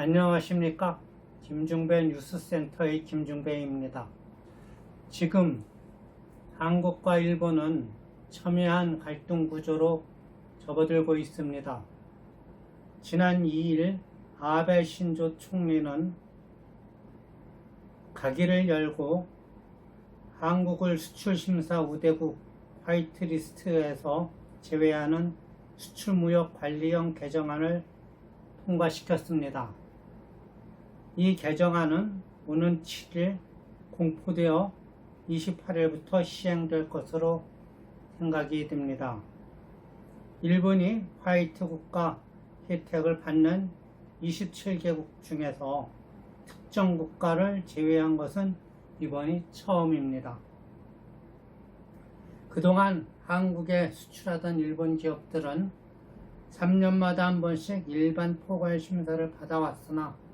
안녕하십니까. 김중배 뉴스센터의 김중배입니다. 지금 한국과 일본은 첨예한 갈등 구조로 접어들고 있습니다. 지난 2일 아베 신조 총리는 가기를 열고 한국을 수출심사 우대국 화이트리스트에서 제외하는 수출무역관리형 개정안을 통과시켰습니다. 이 개정안은 오는 7일 공포되어 28일부터 시행될 것으로 생각이 됩니다. 일본이 화이트 국가 혜택을 받는 27개국 중에서 특정 국가를 제외한 것은 이번이 처음입니다. 그동안 한국에 수출하던 일본 기업들은 3년마다 한 번씩 일반 포괄 심사를 받아왔으나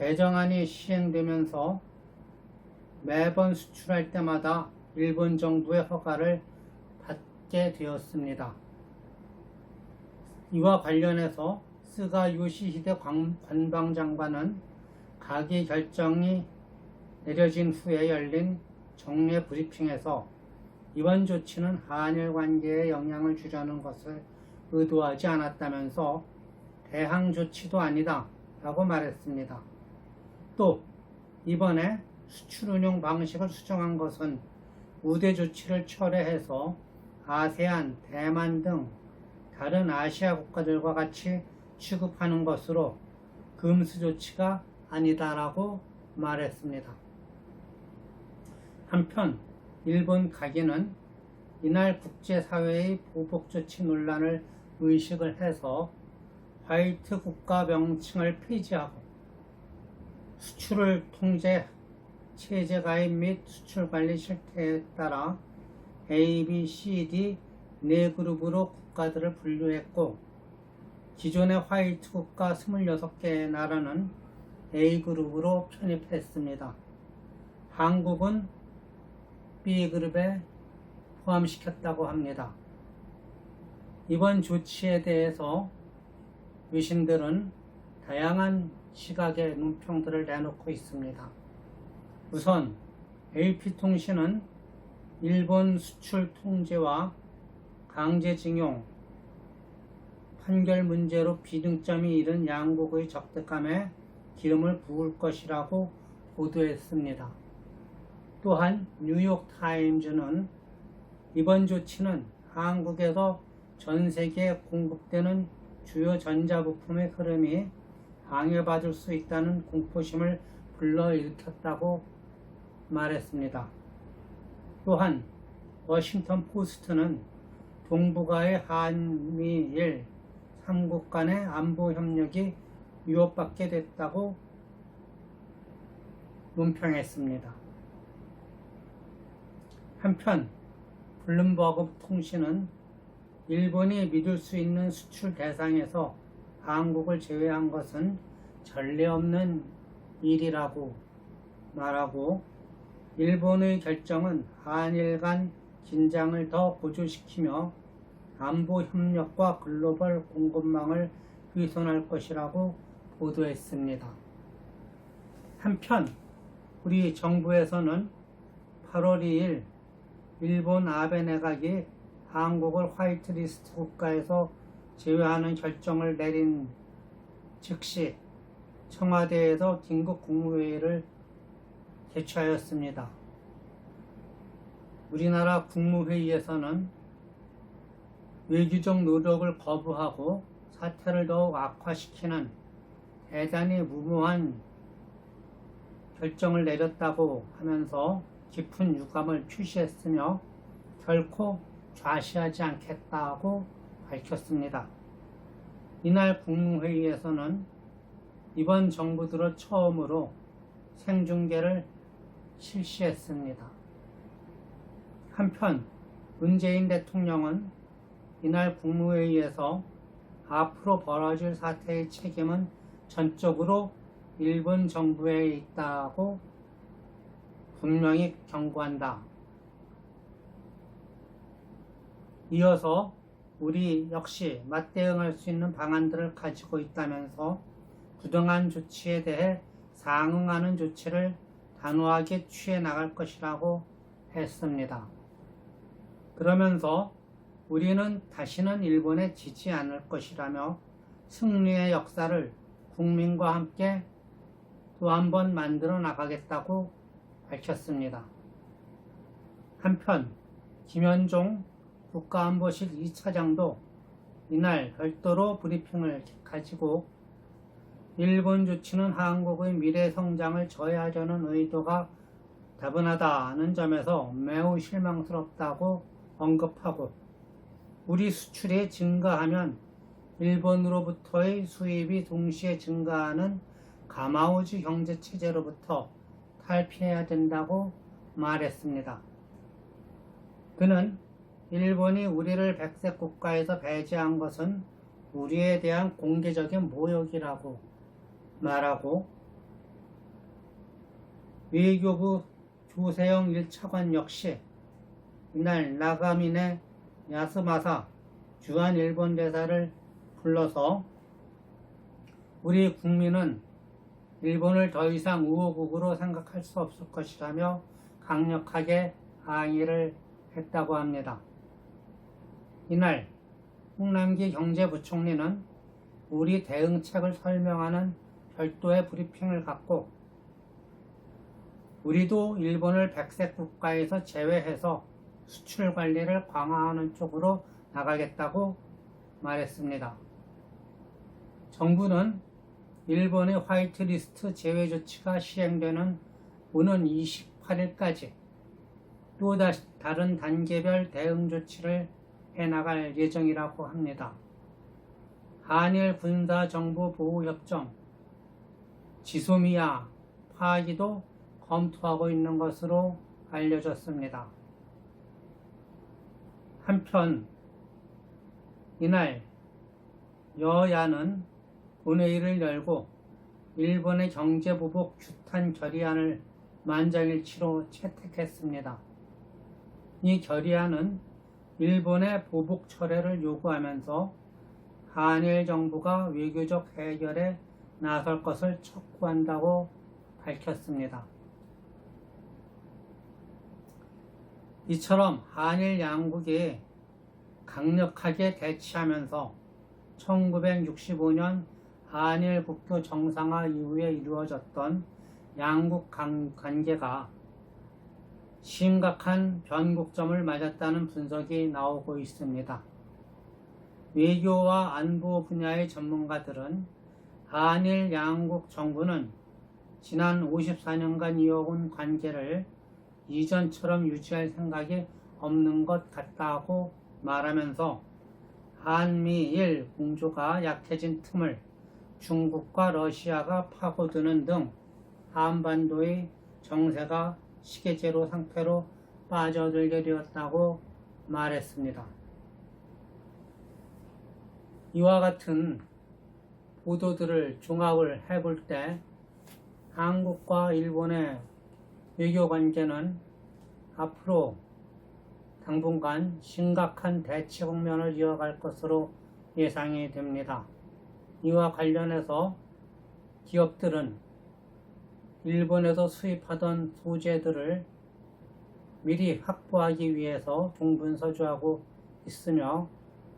개정안이 시행되면서 매번 수출할 때마다 일본 정부의 허가를 받게 되었습니다. 이와 관련해서 스가 요시히데 관- 관방장관은 가기 결정이 내려진 후에 열린 정례 브리핑에서 이번 조치는 한일 관계에 영향을 주려는 것을 의도하지 않았다면서 대항 조치도 아니다 라고 말했습니다. 또 이번에 수출 운용 방식을 수정한 것은 우대 조치를 철회해서 아세안, 대만 등 다른 아시아 국가들과 같이 취급하는 것으로 금수 조치가 아니다라고 말했습니다. 한편 일본 가기는 이날 국제사회의 보복 조치 논란을 의식을 해서 화이트 국가 명칭을 폐지하고 수출을 통제 체제 가입 및 수출 관리 실태에 따라 A, B, C, D 네 그룹으로 국가들을 분류했고 기존의 화이트 국가 26개의 나라는 A 그룹으로 편입했습니다. 한국은 B 그룹에 포함시켰다고 합니다. 이번 조치에 대해서 외신들은 다양한 시각의 논평들을 내놓고 있습니다. 우선 AP통신은 일본 수출 통제와 강제징용, 판결 문제로 비등점이 이른 양국의 적대감에 기름을 부을 것이라고 보도했습니다. 또한 뉴욕타임즈는 이번 조치는 한국에서 전 세계에 공급되는 주요 전자부품의 흐름이 방해받을 수 있다는 공포심을 불러일으켰다고 말했습니다. 또한 워싱턴 포스트는 동북아의 한미일 3국 간의 안보 협력이 위협받게 됐다고 논평했습니다. 한편 블룸버그 통신은 일본이 믿을 수 있는 수출 대상에서 한국을 제외한 것은 전례 없는 일이라고 말하고 일본의 결정은 한일 간 긴장을 더 고조시키며 안보 협력과 글로벌 공급망을 훼손할 것이라고 보도했습니다. 한편 우리 정부에서는 8월 2일 일본 아베 내각이 한국을 화이트리스트 국가에서 제외하는 결정을 내린 즉시 청와대에서 긴급 국무회의를 개최하였습니다. 우리나라 국무회의에서는 외교적 노력을 거부하고 사태를 더욱 악화시키는 대단히 무모한 결정을 내렸다고 하면서 깊은 유감을 표시했으며 결코 좌시하지 않겠다고 밝혔습니다. 이날 국무회의에서는 이번 정부 들어 처음으로 생중계를 실시했습니다. 한편 문재인 대통령은 이날 국무회의에서 앞으로 벌어질 사태의 책임은 전적으로 일본 정부에 있다고 분명히 경고한다. 이어서 우리 역시 맞대응할 수 있는 방안들을 가지고 있다면서 부당한 조치에 대해 상응하는 조치를 단호하게 취해 나갈 것이라고 했습니다. 그러면서 우리는 다시는 일본에 지지 않을 것이라며 승리의 역사를 국민과 함께 또 한 번 만들어 나가겠다고 밝혔습니다. 한편 김현종 국가안보실 2차장도 이날 별도로 브리핑을 가지고 일본 조치는 한국의 미래 성장을 저해하려는 의도가 다분하다는 점에서 매우 실망스럽다고 언급하고 우리 수출이 증가하면 일본으로부터의 수입이 동시에 증가하는 가마우지 경제 체제로부터 탈피해야 된다고 말했습니다. 그는 일본이 우리를 백색 국가에서 배제한 것은 우리에 대한 공개적인 모욕이라고 말하고 외교부 조세영 1차관 역시 이날 나가민의 야스마사 주한 일본 대사를 불러서 우리 국민은 일본을 더 이상 우호국으로 생각할 수 없을 것이라며 강력하게 항의를 했다고 합니다. 이날 홍남기 경제부총리는 우리 대응책을 설명하는 별도의 브리핑을 갖고 우리도 일본을 백색 국가에서 제외해서 수출 관리를 강화하는 쪽으로 나가겠다고 말했습니다. 정부는 일본의 화이트리스트 제외 조치가 시행되는 오는 28일까지 또 다른 단계별 대응 조치를 해 나갈 예정이라고 합니다. 한일 군사 정보 보호 협정 지소미아 파기도 검토하고 있는 것으로 알려졌습니다. 한편 이날 여야는 본회의를 열고 일본의 경제보복 규탄 결의안을 만장일치로 채택했습니다. 이 결의안은 일본의 보복 철회를 요구하면서 한일 정부가 외교적 해결에 나설 것을 촉구한다고 밝혔습니다. 이처럼 한일 양국이 강력하게 대치하면서 1965년 한일 국교 정상화 이후에 이루어졌던 양국 관계가 심각한 변곡점을 맞았다는 분석이 나오고 있습니다. 외교와 안보 분야의 전문가들은 한일 양국 정부는 지난 54년간 이어온 관계를 이전처럼 유지할 생각이 없는 것 같다고 말하면서 한미일 공조가 약해진 틈을 중국과 러시아가 파고드는 등 한반도의 정세가 시계제로 상태로 빠져들게 되었다고 말했습니다. 이와 같은 보도들을 종합을 해볼 때 한국과 일본의 외교 관계는 앞으로 당분간 심각한 대치 국면을 이어갈 것으로 예상이 됩니다. 이와 관련해서 기업들은 일본에서 수입하던 소재들을 미리 확보하기 위해서 동분서주하고 있으며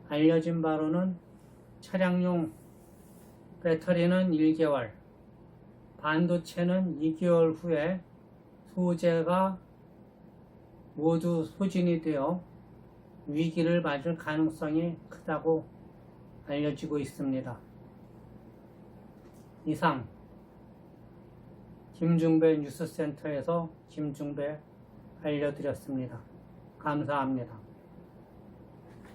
알려진 바로는 차량용 배터리는 1개월, 반도체는 2개월 후에 소재가 모두 소진이 되어 위기를 맞을 가능성이 크다고 알려지고 있습니다. 이상 김중배 뉴스센터에서 김중배 알려드렸습니다. 감사합니다.